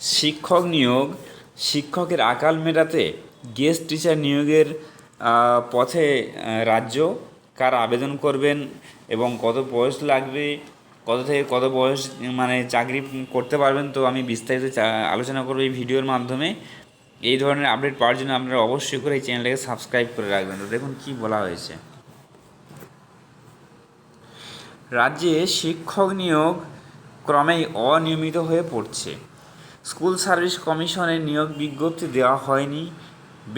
শিক্ষক নিয়োগ, শিক্ষকের আকাল মেটাতে গেস্ট টিচার নিয়োগের পথে রাজ্য কার আবেদন করবেন এবং কত বয়স লাগবে, কত থেকে কত বয়স মানে চাকরি করতে পারবেন, তো আমি বিস্তারিত আলোচনা করব এই ভিডিওর মাধ্যমে। এই ধরনের আপডেট পাওয়ার জন্য আপনারা অবশ্যই করে এই চ্যানেলটাকে সাবস্ক্রাইব করে রাখবেন। তো দেখুন কি বলা হয়েছে। রাজ্যে শিক্ষক নিয়োগ ক্রমেই অনিয়মিত হয়ে পড়ছে। স্কুল সার্ভিস কমিশনের নিয়োগ বিজ্ঞপ্তি দেওয়া হয়নি।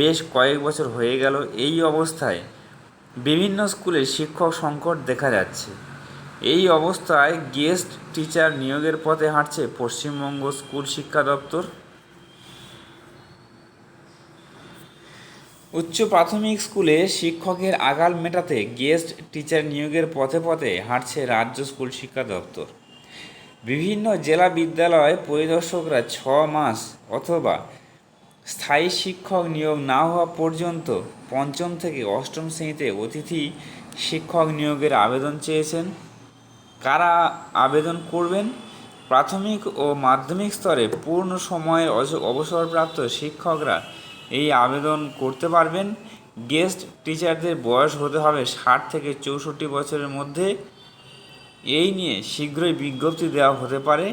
বেশ কয়েক বছর হয়ে গেল এই অবস্থায়। বিভিন্ন স্কুলে শিক্ষক সংকট দেখা যাচ্ছে। এই অবস্থায় গেস্ট টিচার নিয়োগের পথে হাঁটছে পশ্চিমবঙ্গ স্কুল শিক্ষা দপ্তর। উচ্চ প্রাথমিক স্কুলে শিক্ষকের আগাল মেটাতে গেস্ট টিচার নিয়োগের পথে পথে হাঁটছে রাজ্য স্কুল শিক্ষা দপ্তর। বিভিন্ন জেলা বিদ্যালয় পরিদর্শকরা ছ মাস অথবা স্থায়ী শিক্ষক নিয়োগ না হওয়া পর্যন্ত পঞ্চম থেকে অষ্টম শ্রেণীতে অতিথি শিক্ষক নিয়োগের আবেদন চেয়েছেন। কারা আবেদন করবেন? প্রাথমিক ও মাধ্যমিক স্তরে পূর্ণ সময়ের অজ- অবসরপ্রাপ্ত শিক্ষকরা এই আবেদন করতে পারবেন। গেস্ট টিচারদের বয়স হতে হবে ষাট থেকে চৌষট্টি বছরের মধ্যে। এই নিয়ে শীঘ্রই বিজ্ঞপ্তি দেওয়া হতে পারে।